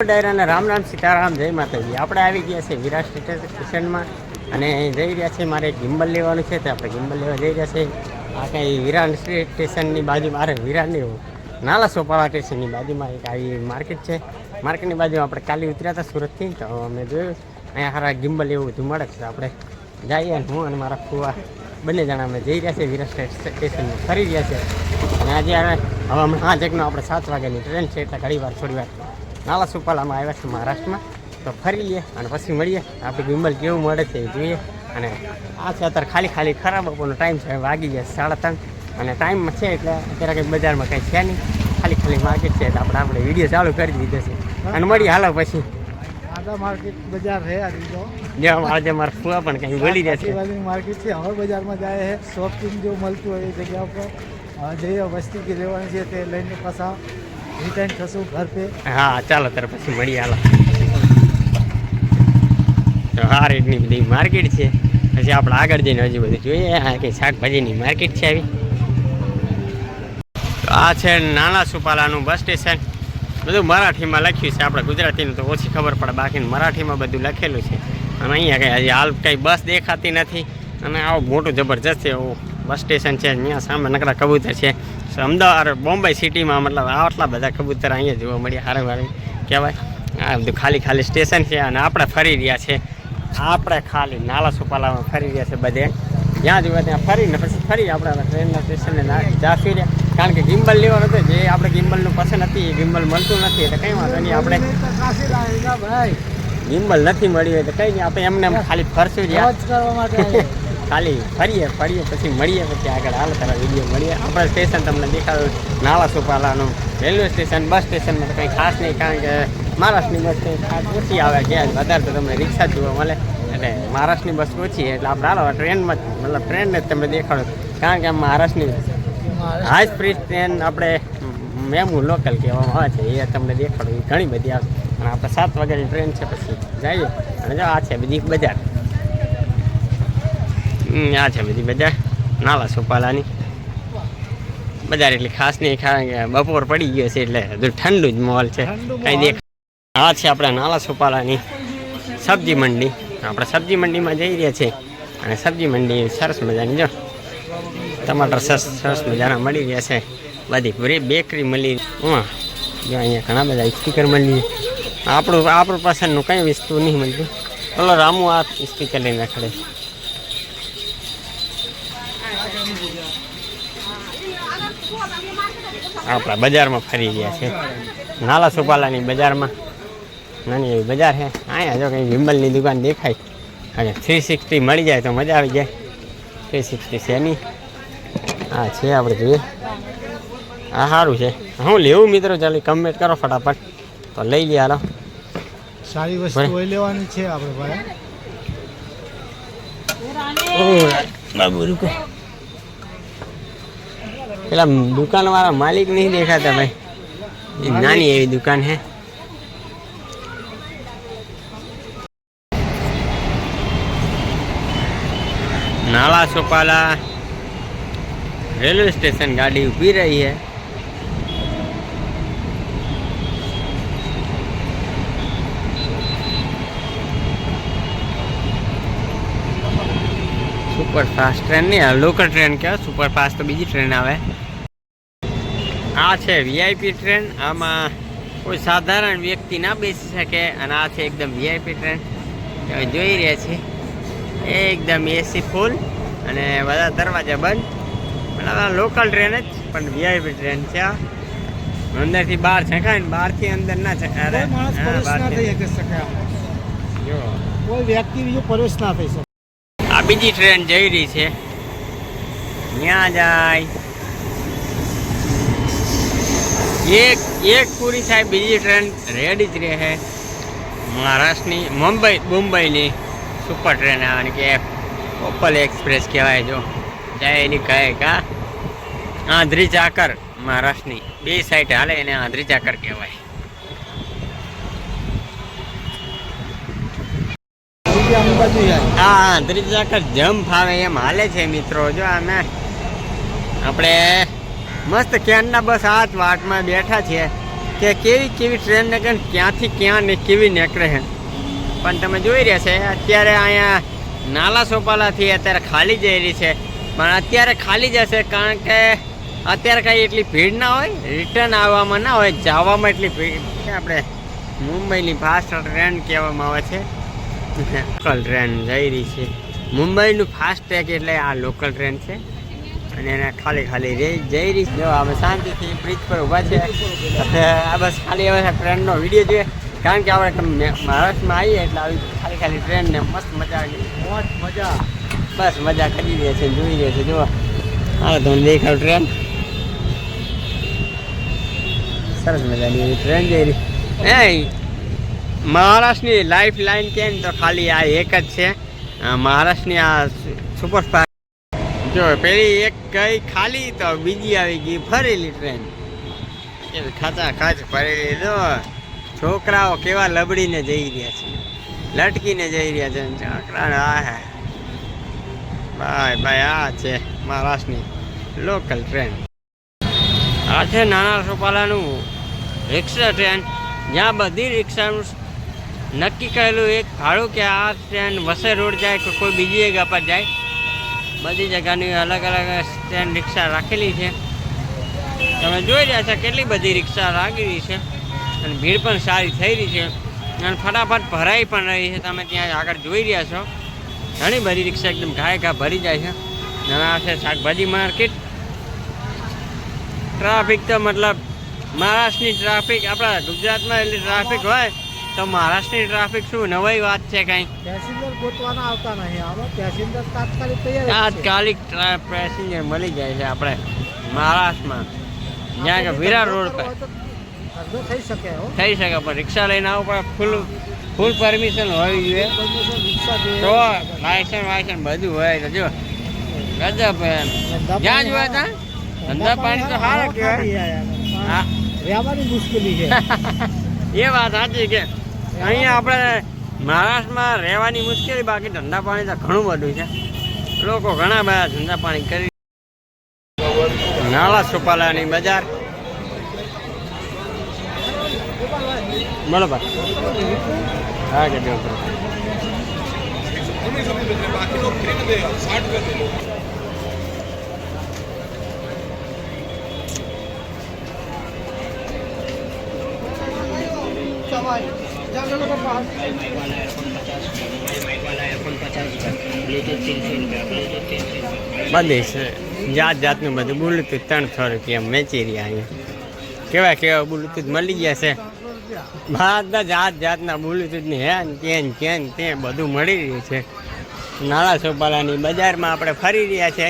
ડાયરાને રામ રામ સીતારામ, જય માતાજી. આપણે આવી ગયા છે વિરાટ સ્ટેશનમાં અને જઈ રહ્યા છે મારે ગિમ્બલ લેવાનું છે, તો આપણે ગિમ્બલ લેવા જઈ રહ્યા છે આ કંઈ વિરાટ સ્ટેશનની બાજુમાં અરે વિરાટની નાલા સોપાળા સ્ટેશનની બાજુમાં એક આવી માર્કેટ છે. માર્કેટની બાજુમાં આપણે કાલી ઉતર્યા હતા સુરતથી, તો અમે જોયું, અહીંયા સારા ગિમ્બલ એવું બધું મળે છે. આપણે જઈએ હું અને મારા ફુવા બંને જણા અમે જઈ રહ્યા છે વિરાટ સ્ટેશનમાં. ફરી રહ્યા છે અને આજે હવે હમણાં એકનો આપણે સાત વાગ્યાની ટ્રેન છે, એટલે ઘણી વાર થોડી વાર નાલા સુપાલામાં આવ્યા છે મહારાષ્ટ્રમાં. તો ફરી લઈએ અને પછી મળીએ. આપણે ગિમ્બલ કેવું મળે છે એ જોઈએ. અને આ છે અત્યારે ખાલી ખાલી ખરાબ બપોરનો ટાઈમ છે. વાગી ગયા સાડા ત્રણ. અને ટાઈમ છે એટલે અત્યારે કંઈ બજારમાં કંઈ છે નહીં. ખાલી ખાલી માર્કેટ છે એટલે આપણે આપણે વીડિયો ચાલુ કરી દીધો છે. અને મળીએ હાલો પછી. આદા માર્કેટ બજાર છે આ રીતો. જે આજે મારા ફુવા પણ કંઈ બોલી રહ્યા છે. માર્કેટ છે. હવે બજારમાં જાય છે. શોપિંગ જો મળતું હોય એ જગ્યા ઉપર. જઈએ વસ્તુ જે લેવાની છે તે લઈને પાછા રિટર્ન થશું ઘર પે. હા, ચાલો, ત્યારે પછી મળીએ, હાલો. તો આ રીતની બધી માર્કેટ છે. પછી આપણે આગળ જઈને હજી બધું જોઈએ. હા કંઈ શાકભાજીની માર્કેટ છે આવી. આ છે નાના સુપાલાનું બસ સ્ટેશન. બધું મરાઠીમાં લખ્યું છે આપણે ગુજરાતીનું, તો ઓછી ખબર પડે. બાકી મરાઠીમાં બધું લખેલું છે. અને અહીંયા કંઈ હજી હાલ કંઈ બસ દેખાતી નથી. અને આવું મોટું જબરજસ્ત છે એવું બસ સ્ટેશન છે, અહીંયા સામે નકરા કબૂતર છે. અમદાવાદ, બોમ્બે સિટીમાં મતલબ આટલા બધા કબૂતર અહીંયા જોવા મળ્યા હારે કહેવાય. આ બધું ખાલી ખાલી સ્ટેશન છે અને આપણે ફરી રહ્યા છે. આપણે ખાલી નાલા સુપાલામાં ફરી રહ્યા છે બધે. જ્યાં જોવા ત્યાં ફરીને પછી ફરી આપણે ટ્રેનના સ્ટેશનને જાફી રહ્યા કારણ કે ગિમ્બલ લેવાનું હતું, જે આપણે ગિમ્બલનું પસંદ હતી, એ ગિમ્બલ મળતું નથી, એટલે કંઈ વાંધો નહીં, આપણે ગિમ્બલ નથી મળ્યું એટલે કંઈ નહીં, આપણે એમને એમ ખાલી ફરશું જ ખાલી ફરીએ ફરીએ, પછી મળીએ, પછી આગળ હાલ તારા વીડિયો મળીએ. આપણે સ્ટેશન તમને દેખાડું. નાલા સુપાલાનું રેલવે સ્ટેશન બસ સ્ટેશનમાં તો કંઈ ખાસ નહીં, કારણ કે મહારાષ્ટ્રની બસ કંઈ ખાસ ઓછી આવે ગયા વધારે તો તમને રિક્ષા જોવા મળે. એટલે મહારાષ્ટ્રની બસ ઓછી એટલે આપણે હાલો ટ્રેનમાં જ, મતલબ ટ્રેનને જ તમને દેખાડો. કારણ કે મહારાષ્ટ્રની હાઈ સ્પીડ ટ્રેન આપણે મેમુ લોકલ કહેવામાં આવે છે. એ તમને દેખાડું. એ ઘણી બધી આવે. અને આપણે સાત વાગ્યાની ટ્રેન છે, પછી જઈએ. અને જો આ છે બીજી બજાર. આ છે બધી બજાર. નાલા સુપાલાની. બજાર એટલી ખાસ નહીં કારણ કે બપોર પડી ગયો છે એટલે હજુ ઠંડુ જ મોલ છે. કાંઈ દેખ આ છે આપણે નાલા સુપાલાની સબ્જી મંડી. આપણે સબ્જી મંડીમાં જઈ રહ્યા છીએ અને સબ્જી મંડી સરસ મજાની જો. ટમાટર સરસ સરસ મજાના મળી રહ્યા છે. બધી પૂરી બેકરી મળી. હા જો અહીંયા ઘણા બધા સ્પીકર મળી આપણું આપણું પસંદનું કંઈ વસ્તુ નહીં મળતું. ઓલો રામુ આ સ્પીકર લઈને ખડે છે. આપણા બજારમાં ફરી ગયા છે. નાલા સુપાલાની બજારમાં. નાની એવી બજાર છે. અહીંયા જો કંઈ વિમલની દુકાન દેખાય. અને થ્રી સિક્સટી મળી જાય તો મજા આવી જાય. થ્રી સિક્સટી છે નહીં. હા છે આપણે જોઈએ. હા સારું છે. હું લેવું મિત્રો ચાલી કમેન્ટ કરો ફટાફટ. તો લઈ લે હાલો. સારી વસ્તુ લેવાની છે આપણે ભાઈ. બાબુ રૂકો. પેલા દુકાન વાળા માલિક નહીં દેખાતા ભાઈ. એ નાની એવી દુકાન હે. નાલા સોપાલા રેલવે સ્ટેશન ગાડી ઊભી રહી है સુપર ફાસ્ટ ટ્રેન નહીં લોકલ ટ્રેન કહેવાય. સુપર ફાસ્ટ તો બીજી ટ્રેન આવે. આ છે વીઆઈપી ટ્રેન આમાં કોઈ સાધારણ વ્યક્તિ ના બેસી શકે અને આ છે એકદમ વીઆઈપી ટ્રેન તમે જોઈ રહ્યા છે. એકદમ એસી ફૂલ અને બધા દરવાજા બંધ. મતલબ આ લોકલ ટ્રેન જ પણ વીઆઈપી ટ્રેન છે આ. અંદરથી બહાર છંકાય ને બહારથી અંદર ના છંકાય કોઈ વ્યક્તિ બીજો પ્રવેશ ના થઈ શકે. આ બીજી ટ્રેન જઈ રહી છે. ત્યાં જાય. એક એક પૂરી થાય, બીજી ટ્રેન રેડી જ રહે. મહારાષ્ટ્રની મુંબઈ, મુંબઈની સુપર ટ્રેન આવવાની કે ઓપલ એક્સપ્રેસ કહેવાય જો. જાય એની કહે કા. આંધ્રી ચાકર, મહારાષ્ટ્રની. બે સાઈડ હાલે એને આંધ્રી ચાકર કહેવાય. હા, આંધ્રી ચાકર જમ ફાવે એમ હાલે છે મિત્રો. જો અમે આપણે મસ્ત ક્યારના બસ આ જ વાટમાં બેઠા છે કે કેવી કેવી ટ્રેન ને ક્યાંથી ક્યાં ને કેવી નીકળે છે. પણ તમે જોઈ રહ્યા છે, અત્યારે અહીંયા નાલા સોપાલાથી અત્યારે ખાલી જઈ રહી છે. પણ અત્યારે ખાલી જશે કારણ કે અત્યારે કાંઈ એટલી ભીડ ના હોય રિટર્ન આવવામાં ના હોય, જવામાં એટલી ભીડ. આપણે મુંબઈની ફાસ્ટ ટ્રેન કહેવામાં આવે છે. લોકલ ટ્રેન જઈ રહી છે. મુંબઈનું ફાસ્ટ ટ્રેક એટલે આ લોકલ ટ્રેન છે. અને એને ખાલી ખાલી જઈ રહી. જો અમે શાંતિથી બ્રિજ પર ઊભા છે. આ બસ ખાલી હવે ટ્રેનનો વીડિયો જોઈએ. કારણ કે આપણે મહારાષ્ટ્રમાં આવીએ એટલે આવી ખાલી ખાલી ટ્રેનને મસ્ત મજા આવી. મોજ મજા. બસ મજા કરી રહ્યા છે જોઈ રહ્યા છે. જો હાલો તમને દેખાવ ટ્રેન સરસ મજાની એવી ટ્રેન જઈ રહી. એ મહારાષ્ટ્રની લાઈફ લાઈન કે ને તો ખાલી આ એક જ છે. મહારાષ્ટ્રની આ સુપરફાસ્ટ જો, પેલી એક ગઈ ખાલી તો બીજી આવી ગઈ, ફરેલી ટ્રેન ખાચા ખાચ ફરેલી. તો છોકરાઓ કેવા લબડીને જઈ રહ્યા છે. લટકીને જઈ રહ્યા છે. છોકરા આ હે. ભાઈ ભાઈ, આ છે મહારાષ્ટ્રની લોકલ ટ્રેન આ છે નાના સોપાલાનું રિક્ષા ટ્રેન જ્યાં બધી રિક્ષાનું નક્કી કરેલું એક ભાડું કે આ ટ્રેન વસે રોડ જાય કે કોઈ બીજી જગ્યા પર જાય. બધી જગ્યાની અલગ અલગ સ્ટેન્ડ રિક્ષા રાખેલી છે. તમે જોઈ રહ્યા છો કેટલી બધી રિક્ષા લાગેલી છે અને ભીડ પણ સારી થઈ રહી છે. અને ફટાફટ ભરાઈ પણ રહી છે. તમે ત્યાં આગળ જોઈ રહ્યા છો. ઘણી બધી રિક્ષા એકદમ ઘાય ઘા ભરી જાય છે. નાના છે શાકભાજી માર્કેટ. ટ્રાફિક તો મતલબ મહારાષ્ટ્રની ટ્રાફિક, આપણા ગુજરાતમાં એટલી ટ્રાફિક હોય તો મહારાષ્ટ્રની ટ્રાફિક શું? નવાઈ વાત છે કઈ? પેસેન્જર ગોતવાના આવતા નહીં. આમાં પેસેન્જર તાત્કાલિક તૈયાર તાત્કાલિક પેસેન્જર મળી જાય છે આપણે મહારાષ્ટ્રમાં. જ્યાં કે વિરાર રોડ પર. થઈ શકે થઈ શકે પણ રિક્ષા લઈને આવું પણ ફૂલ ફૂલ પરમિશન હોવી જોઈએ. તો લાયસન્સ વાયસન્સ બધું હોય તો જો. ગજબ એમ. જ્યાં જોયા હતા ધંધા પાણી તો સારા કહેવાય. હા. રહેવાની મુશ્કેલી છે. એ વાત સાચી કે. અહીંયા આપણે મહારાષ્ટ્રમાં રહેવાની મુશ્કેલી, બાકી ધંધા પાણી તો ઘણું બધું છે. લોકો ઘણા બધા ધંધા પાણી કરી નાળા સુપાલાની બજાર. બરોબર હા, કે દેવ બધી છે જાત જાતનું બધું બ્લુટૂથ ત્રણસો રૂપિયા વેચી રહ્યા અહીંયા કેવા કેવા બ્લુટૂથ મળી ગયા છે બધા જાત જાતના બ્લુટૂથની હે ને તે ને તે ને તે બધું મળી રહ્યું છે નાળા સોપાલાની બજારમાં આપણે ફરી રહ્યા છે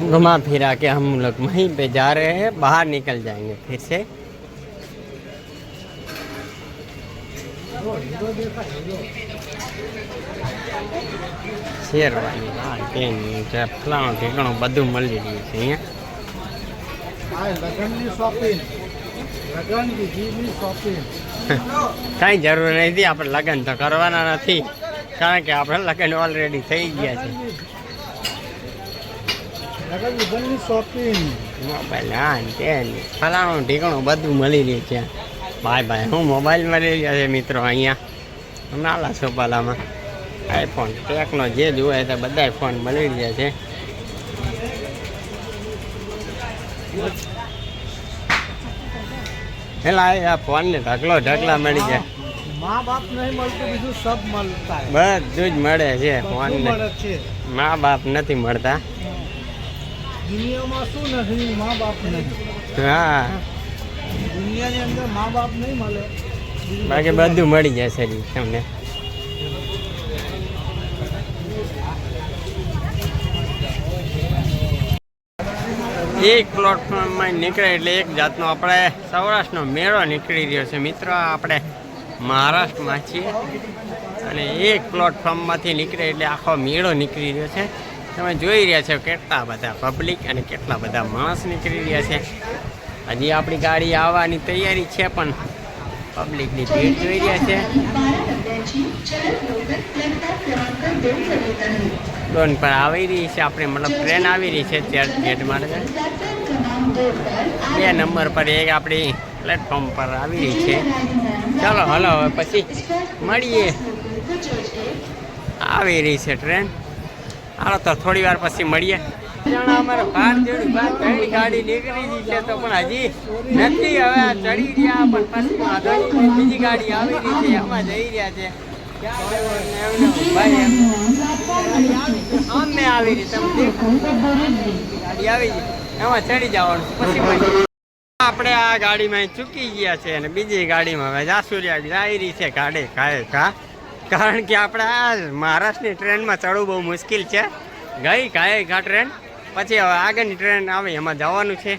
घुमा फिरा के हम लोग वहीं पे जा रहे हैं बाहर निकल जाएंगे फिर से શેરવાની. હા તેન ફલાણું ઠેકાણું બધું મળી રહ્યું છે અહીંયા. શોપિંગ કાંઈ જરૂર નથી આપણે લગ્ન તો કરવાના નથી કારણ કે આપણે લગ્ન ઓલરેડી થઈ ગયા છે. મોબાઈલ હા ફલાણું ઠીકણું બધું મળી રહ્યું છે. ભાઈ ભાઈ હું મોબાઈલ મળી ગયા છે મિત્રો અહીંયા. નાલા સોપાલામાં. આઈફોન ટેકનો જે જોવે તે બધા ફોન મળી રહ્યા છે. પેલા આ ફોનને ઢગલો ઢગલા મળી જાય મા બાપ નહીં મળતું બીજું સબ મળતા બધું જ મળે છે ફોન ફોનને મા બાપ નથી મળતા. દુનિયામાં શું નથી મા બાપ નહીં હા. દુનિયાની અંદર મા બાપ નહીં મળે. બાકી બધું મળી. જશે રી તમને. એક પ્લેટફોર્મમાં નીકળે એટલે એક જાતનો આપણે સૌરાષ્ટ્રનો મેળો નીકળી રહ્યો છે. મિત્રો આપણે મહારાષ્ટ્રમાં છીએ અને એક પ્લેટફોર્મમાંથી નીકળે એટલે આખો મેળો નીકળી રહ્યો છે. તમે જોઈ રહ્યા છો કેટલા બધા પબ્લિક અને કેટલા બધા માણસ નીકળી રહ્યા છે. હજી આપણી ગાડી આવવાની તૈયારી છે પણ પબ્લિકની ભીડ જોઈ રહ્યા છે. ડોન પર આવી રહી છે, આપણે મતલબ ટ્રેન આવી રહી છે ચર્ચ ગેટ માટે બે નંબર પર એક આપણી પ્લેટફોર્મ પર આવી રહી છે. ચાલો, હલો, હવે પછી મળીએ. આવી રહી છે ટ્રેન. હાલો, તો થોડી વાર પછી મળીએ. જણા અમારે ગાડી નીકળી ગઈ છે તો પણ હજી નથી. હવે ચડી રહ્યા પણ બીજી ગાડી આવી રહી છે, એમાં આવી આવી ચડી જવાનું. પછી આપણે આ ગાડીમાં ચૂકી ગયા છે અને બીજી ગાડીમાં હવે જાસુરિયા જઈ રહી છે ગાડી કાંઈ કા કારણ કે આપણે આ મહારાષ્ટ્રની ટ્રેનમાં ચડવું બહુ મુશ્કેલ છે. ગઈ કાય કા ટ્રેન? પછી હવે આગળની ટ્રેન આવે, એમાં જવાનું છે.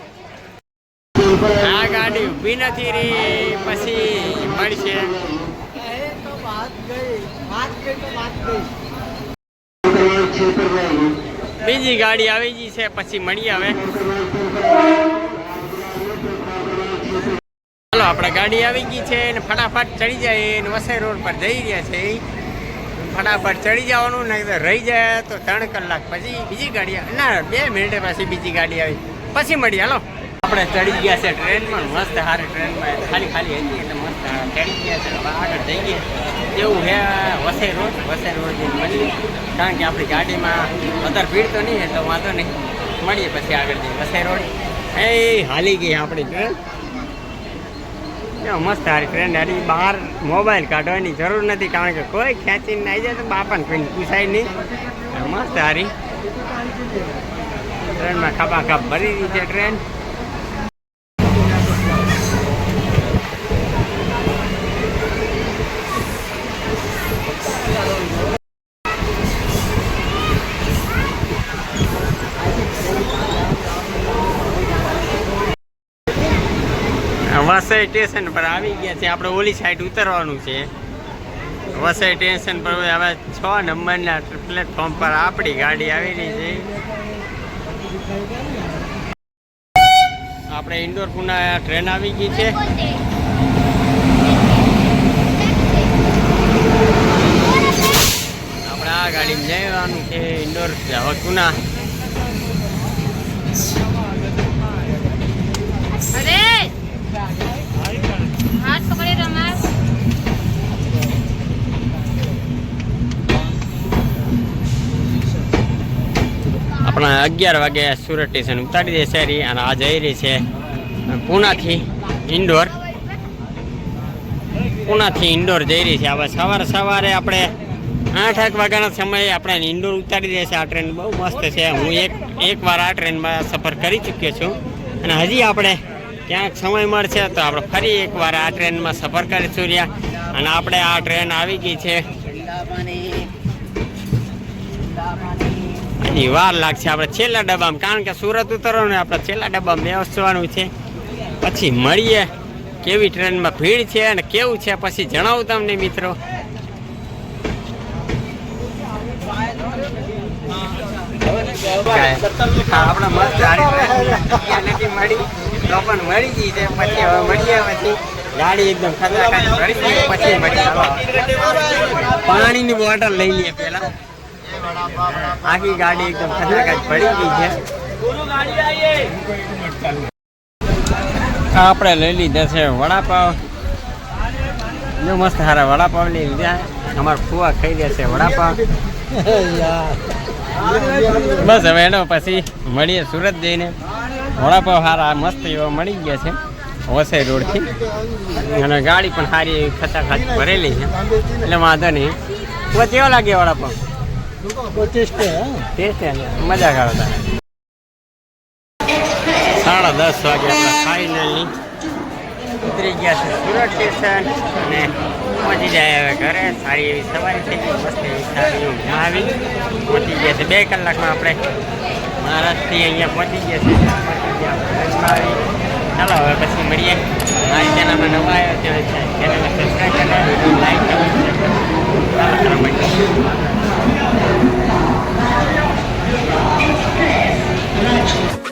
આ ગાડી ઊભી નથી રહી, પછી મળશે. બીજી ગાડી આવી ગઈ છે, પછી મળીએ આવે ચાલો આપણે ગાડી આવી ગઈ છે ને ફટાફટ ચડી જાય ને વસઈ રોડ પર જઈ રહ્યા છે. ફટાફટ ચડી જવાનું, નહીં તો રહી જાય તો ત્રણ કલાક પછી બીજી ગાડી. ના, બે મિનિટે પછી બીજી ગાડી આવી. પછી મળી, હાલો. આપણે ચડી ગયા છે ટ્રેનમાં, મસ્ત સારી ટ્રેનમાં ખાલી ખાલી હતી એટલે મસ્ત ચડી ગયા છે. હવે આગળ જઈ ગયા. એવું હે, વસે રોડ વસે રોડ મળી કારણ કે આપણી ગાડીમાં વધારે ભીડ તો નહીં, એટલે વાંધો નહીં. મળીએ પછી આગળ જઈએ. વસે રોડ એ, હાલી ગઈ આપણી ટ્રેન. મસ્ત હારી ટ્રેન હારી. બહાર મોબાઈલ કાઢવાની જરૂર નથી, કારણ કે કોઈ ખેંચીને આવી જાય તો બાપાને કોઈને પૂછાય નહીં. મસ્ત હારી. ટ્રેનમાં ખપા ખપ ભરી રહી છે ટ્રેન વસઈ સ્ટેશન પર આવી ગયા છે. આપણે ઓલી સાઈડ ઉતરવાનું છે. વસઈ સ્ટેશન પર હવે છ નંબરના પ્લેટફોર્મ પર આપણી ગાડી આવી રહી છે. આપણે ઇન્દોર પુના ટ્રેન આવી ગઈ છે. આપણે આ ગાડીમાં જવાનું છે ઇન્દોર હવે પુના. અગિયાર વાગે સુરત સ્ટેશન ઉતારી દે શેરી અને આ જઈ રહી છે પૂનાથી ઇન્ડોર. પૂનાથી ઇન્ડોર જઈ રહી છે. હવે સવારે સવારે આપણે આઠ આઠ વાગ્યાના સમયે આપણે ઇન્ડોર ઉતારી દેશે આ ટ્રેન બહુ મસ્ત છે. હું એક એકવાર આ ટ્રેનમાં સફર કરી ચૂક્યો છું. અને હજી આપણે ક્યાંક સમય મળશે તો આપણે ફરી એકવાર આ ટ્રેનમાં સફર કરીશું રહ્યા. અને આપણે આ ટ્રેન આવી ગઈ છે. હજી વાર લાગશે આપણે છેલ્લા ડબ્બામાં કારણ કે સુરત ઉતરવાનું આપણે છેલ્લા ડબ્બામાં બેસવાનું છે. પછી મળીએ કેવી ટ્રેનમાં ભીડ છે અને કેવું છે પછી જણાવું તમને મિત્રો. આપણે મસ્ત નથી મળી તો પણ મળી ગઈ છે પછી હવે મળીએ પછી. ગાડી એકદમ ભરી પછી મળીએ પાણીની બોટલ લઈ લઈએ પહેલા. આખી ગાડી એકદમ ખતરનાક પડી ગઈ છે. આપણે લઈ લીધા છે વડાપાવ. જો મસ્ત સારા વડાપાવ લઈ લીધા. અમારા ફુવા ખાઈ ગયા છે વડાપાવ. બસ હવે એનો પછી મળીએ સુરત જઈને. વડાપાવ સારા મસ્ત એવા મળી ગયા છે વસાઈ રોડથી. અને ગાડી પણ સારી ખચાખચ ભરેલી છે. એટલે વાંધો નહીં. કેવો લાગે વડાપાવ? ટેસ્ટ મજા કરો સાડા દસ વાગે આપણે ફાઇનલી ઉતરી ગયા છે સુરત સ્ટેશન અને પહોંચી જાય હવે ઘરે. સારી એવી સવારી થઈ ગઈ, મસ્ત એવી સારી આવી. પહોંચી ગયા છે બે કલાકમાં આપણે. મહારાષ્ટ્રથી અહીંયા પહોંચી ગયા છે. પહોંચી ગયા. ચાલો, હવે પછી મળીએ. મારી ચેનલમાં નવા આવ્યો છે ચેનલને સબસ્ક્રાઈબ કરે લાઈક કરવાનું ચાલો ચાલો Thank you.